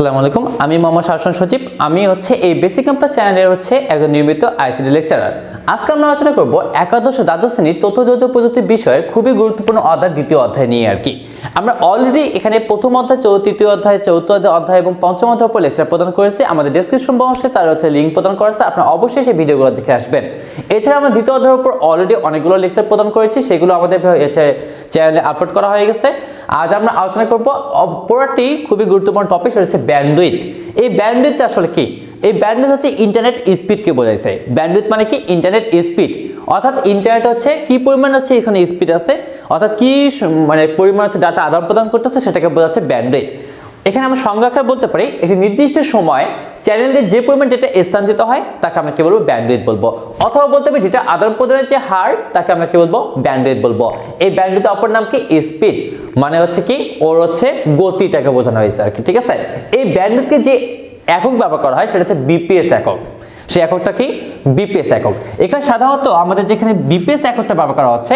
আসসালামু আলাইকুম। আমি মোহাম্মদ শাসন সচিব। আমি হচ্ছে এই বেসিক ক্যাম্পাস চ্যানেলের হচ্ছে একজন নিয়মিত আইসিডি লেকচারার আজকে আমরা আলোচনা করব একাদশ দ্বাদশ শ্রেণি তথ্য যোগাযোগ প্রযুক্তি বিষয়ে খুবই গুরুত্বপূর্ণ অধ্যায়, দ্বিতীয় অধ্যায় নিয়ে আর কি। আমরা অলরেডি এখানে প্রথম অধ্যায় তৃতীয় অধ্যায় চৌথ অধ্যায় এবং পঞ্চম অধ্যায় উপর লেকচার প্রদান করেছি। আমাদের ডেসক্রিপশন বক্সে তার হচ্ছে লিঙ্ক প্রদান করা আছে। আপনারা অবশ্যই সেই ভিডিওগুলো দেখে আসবেন। এছাড়া আমরা দ্বিতীয় অধ্যায়ের উপর অলরেডি অনেকগুলো লেকচার প্রদান করেছি। সেগুলো আমাদের চ্যানেলে আপলোড করা হয়ে গেছে। আজ আমরা আলোচনা করব অপরটি খুবই গুরুত্বপূর্ণ টপিক সেটা হচ্ছে ব্যান্ডউইথ এই ব্যান্ডউইথ আসলে কি? এই ব্যান্ডউইথ হচ্ছে ইন্টারনেট স্পিডকে বোঝাইছে। ব্যান্ডউইথ মানে কি? ইন্টারনেট স্পিড অর্থাৎ ইন্টারনেট হচ্ছে কি পরিমাণ হচ্ছে এখানে স্পিড আছে? অর্থাৎ কি মানে পরিমাণ হচ্ছে ডাটা আদান প্রদান করতেছে, সেটাকে বোঝাচ্ছে ব্যান্ডউইথ এখানে আমরা সংজ্ঞাকার বলতে পারি, একটি নির্দিষ্ট সময় চ্যানেলে যে পরিমাণ ডেটা স্থানান্তরিত হয়, তাকে আমরা কি বলব? ব্যান্ডউইথ বলব। অথবা বলতে পারি ডেটা আদান প্রদানের যে হার, তাকে আমরা কি বলব? ব্যান্ডউইথ বলব। এই ব্যান্ডউইথ অপর নাম কি? স্পিড মানে হচ্ছে কি? ওর হচ্ছে গতিটাকে বোঝানো হয়েছে আর কি, ঠিক আছে? এই ব্যান্ডউইথকে যে একক ব্যবহার করা হয়, সেটা হচ্ছে বিপিএস একক। সেই এককটা কি? বিপিএস একক। এখানে সাধারণত আমাদের যেখানে বিপিএস এককটা ব্যবহার করা হচ্ছে,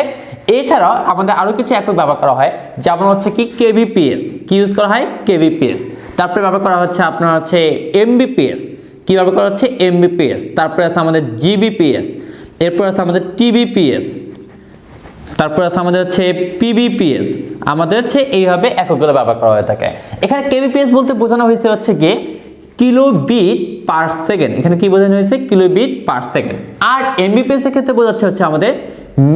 এছাড়াও আমাদের আরও কিছু একক ব্যবহার করা হয়, যেমন হচ্ছে কি? কেবিপিএস কি ইউজ করা হয়? কেবিপিএস তারপরে ব্যবহার করা হচ্ছে আপনার হচ্ছে এমবিপিএস কি ব্যবহার করা হচ্ছে? এমবিপিএস তারপরে আছে আমাদের জিবিপিএস এরপর আছে আমাদের টিবিপিএস তারপর আছে আমাদের হচ্ছে পিবিপিএস আমাদের হচ্ছে এইভাবে এককগুলো ব্যবহার করা হয়ে থাকে। এখানে কেবিপিএস বলতে বোঝানো হয়েছে হচ্ছে গিয়ে কিলোবিট পার সেকেন্ড। এখানে কি বোঝানো হয়েছে? Kilobit per second. আর এমবিপিএস এর ক্ষেত্রে বোঝাচ্ছে হচ্ছে আমাদের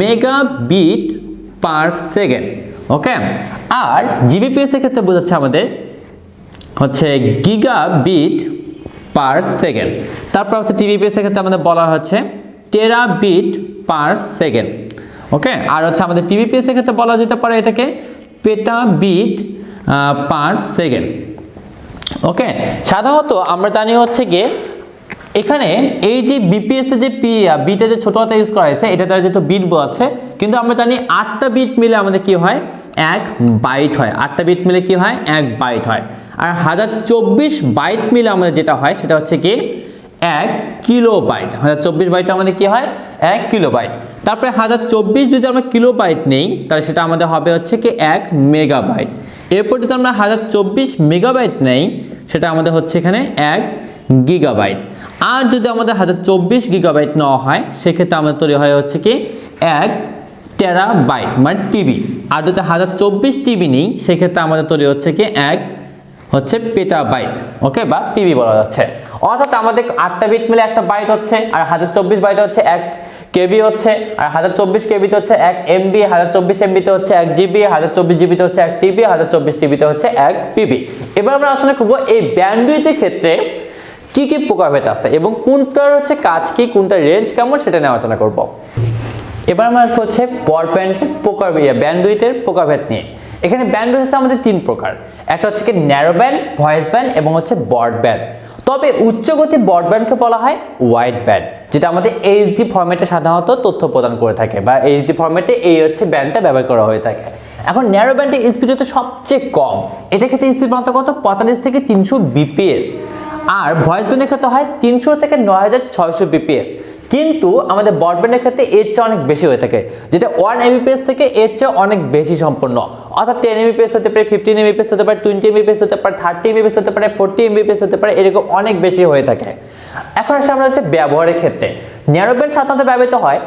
মেগাবিট পার সেকেন্ড ওকে আর জিবিপিএস এর ক্ষেত্রে বোঝাচ্ছে আমাদের হচ্ছে গিগাবিট পার সেকেন্ড তারপর হচ্ছে টিভিপিএস এর ক্ষেত্রে আমাদের বলা হচ্ছে টেরাবিট পার সেকেন্ড ওকে আর হচ্ছে আমাদের পিভিপিএস এর ক্ষেত্রে বলা যেতে পারে এটাকে পেটাবিট পার সেকেন্ড ওকে সাধারণত আমরা জানি হচ্ছে গিয়ে এখানে এই যে বিপিএস যে পি বিটা যে ছোট হাতে ইউজ করা হয়েছে, এটা দ্বারা যেহেতু বিট বোঝাচ্ছে কিন্তু আমরা জানি আটটা বিট মিলে আমাদের কি হয়? এক বাইট হয়। আটটা বিট মিলে কি হয়? এক বাইট হয়। আর হাজার চব্বিশ বাইট মিলে আমাদের যেটা হয়, সেটা হচ্ছে কি? এক কিলো বাইট হাজার চব্বিশ বাইট আমাদের কি হয়? এক কিলো বাইট তারপরে হাজার চব্বিশ যদি আমরা কিলো বাইট নেই, তাহলে সেটা আমাদের হবে হচ্ছে কি এক মেগাবাইট এরপর যদি আমরা হাজার চব্বিশ মেগাবাইট নেই, সেটা আমাদের হচ্ছে এখানে এক গিগাবাইট আর যদি আমাদের হাজার চব্বিশ গিগাবাইট নেওয়া হয়, সেক্ষেত্রে আমাদের তৈরি হয় হচ্ছে কি এক টেরা টেরাবাইট মানে টিবি। আর যদি হাজার চব্বিশ টিবি নেই, সেক্ষেত্রে আমাদের তৈরি হচ্ছে কি এক হচ্ছে পেটা পেটাবাইট ওকে বা পিবি বলা যাচ্ছে। অর্থাৎ আমাদের আটটা বিট মিলে একটা বাইট হচ্ছে, আর হাজার চব্বিশ বাইট হচ্ছে এক কেবি হচ্ছে, আর হাজার চব্বিশ কেবিতে হচ্ছে এক এমবি হাজার চব্বিশ এমবিতে হচ্ছে এক জিবি হাজার চব্বিশ জিবিতে হচ্ছে এক টিবি হাজার চব্বিশ টিবিতে হচ্ছে এক পিবি এবার আমরা আলোচনা করব এই ব্যান্ডউইথের ক্ষেত্রে কি কি প্রকারভেদ আছে এবং কোনটার হচ্ছে কাজ কি, কোনটা রেঞ্জ কেমন সেটা নিয়ে আলোচনা করব। এবার আমরা আসব হচ্ছে ব্রডব্যান্ড প্রকার ব্যান্ডউইথের প্রকারভেদ নিয়ে। এখানে ব্যান্ডউইথ হচ্ছে আমাদের তিন প্রকার। একটা হচ্ছে কি ন্যারো ব্যান্ড ভয়েস ব্যান্ড এবং হচ্ছে ব্রডব্যান্ড তবে উচ্চগতি ব্রডব্যান্ডকে বলা হয় ওয়াইড ব্যান্ড যেটা আমাদের এইচডি ফরম্যাটে সাধারণত তথ্য প্রদান করে থাকে বা এইচডি ফরম্যাটে এই হচ্ছে ব্যান্ডটা ব্যবহার করা হয়ে থাকে। এখন ন্যারো ব্যান্ডের স্পিড হচ্ছে সবচেয়ে কম। এটা ক্ষেত্রে স্পিড মাত্র কত? পঁয়তাল্লিশ থেকে তিনশো বিপিএস আর ভয়েস ব্যান্ডের ক্ষেত্রে হয় তিনশো থেকে নয় হাজার ছয়শো বিপিএস কিন্তু আমাদের ব্রডব্যান্ডের ক্ষেত্রে এর চেয়ে অনেক বেশি হয়ে থাকে, যেটা ওয়ান এমবিপিএস থেকে এর চেয়ে অনেক বেশি সম্পূর্ণ। অর্থাৎ টেন এমবিপিএস হতে পারে ফিফটিন এমবিপিএস হতে পারে টোয়েন্টি এমবিপিএস হতে পারে থার্টি এমবিপিএস হতে পারে ফোর্টি এমবিপিএস হতে পারে, এরকম অনেক বেশি হয়ে থাকে। এখন আসলে আমরা হচ্ছে ব্যবহারের ক্ষেত্রে। ন্যারোব্যান্ড সাধারণত ব্যবহৃত হয়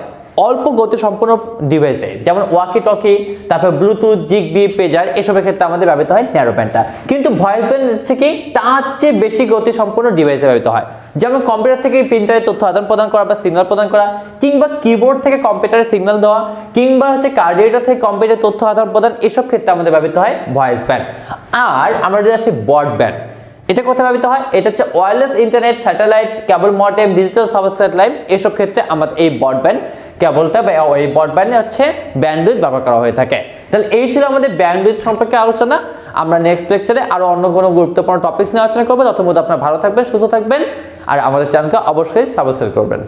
অল্প গতি সম্পন্ন ডিভাইসে যেমন ওয়াকি টকি তারপর ব্লুটুথ জিগবি পেজার এসবের ক্ষেত্রে আমাদের ব্যবহৃত হয় ন্যারো ব্যান্ডটা কিন্তু ভয়েস ব্যান্ড হচ্ছে কি? তার চেয়ে বেশি গতি সম্পন্ন ডিভাইসে ব্যবহৃত হয়। যেমন কম্পিউটার থেকে প্রিন্টারে তথ্য আদান প্রদান করা বা সিগন্যাল প্রদান করা, কিংবা কিবোর্ড থেকে কম্পিউটারে সিগন্যাল দেওয়া, কিংবা হচ্ছে কার্ডিয়েটার থেকে কম্পিউটারে তথ্য আদান প্রদান, এসব ক্ষেত্রে আমাদের ব্যবহৃত হয় ভয়েস ব্যান্ড আর আমরা যদি আসি বড ব্যান্ড এটা কোথায় ব্যবহৃত হয়? এটা হচ্ছে wireless internet satellite cable modem digital sub line এসব ক্ষেত্রে আমাদের এই ব্রডব্যান্ড কেবলটা বা এই ব্রডব্যান্ডে হচ্ছে ব্যান্ডউইথ ব্যবহার করা হয়ে থাকে। তাহলে এই ছিল আমাদের ব্যান্ডউইথ সম্পর্কে আলোচনা। আমরা নেক্সট লেকচারে আরও অন্য কোনো গুরুত্বপূর্ণ টপিকস নিয়ে আলোচনা করব। তত মধ্যে আপনারা ভালো থাকবেন, সুস্থ থাকবেন, আর আমাদের চ্যানেলকে অবশ্যই সাবস্ক্রাইব করবেন।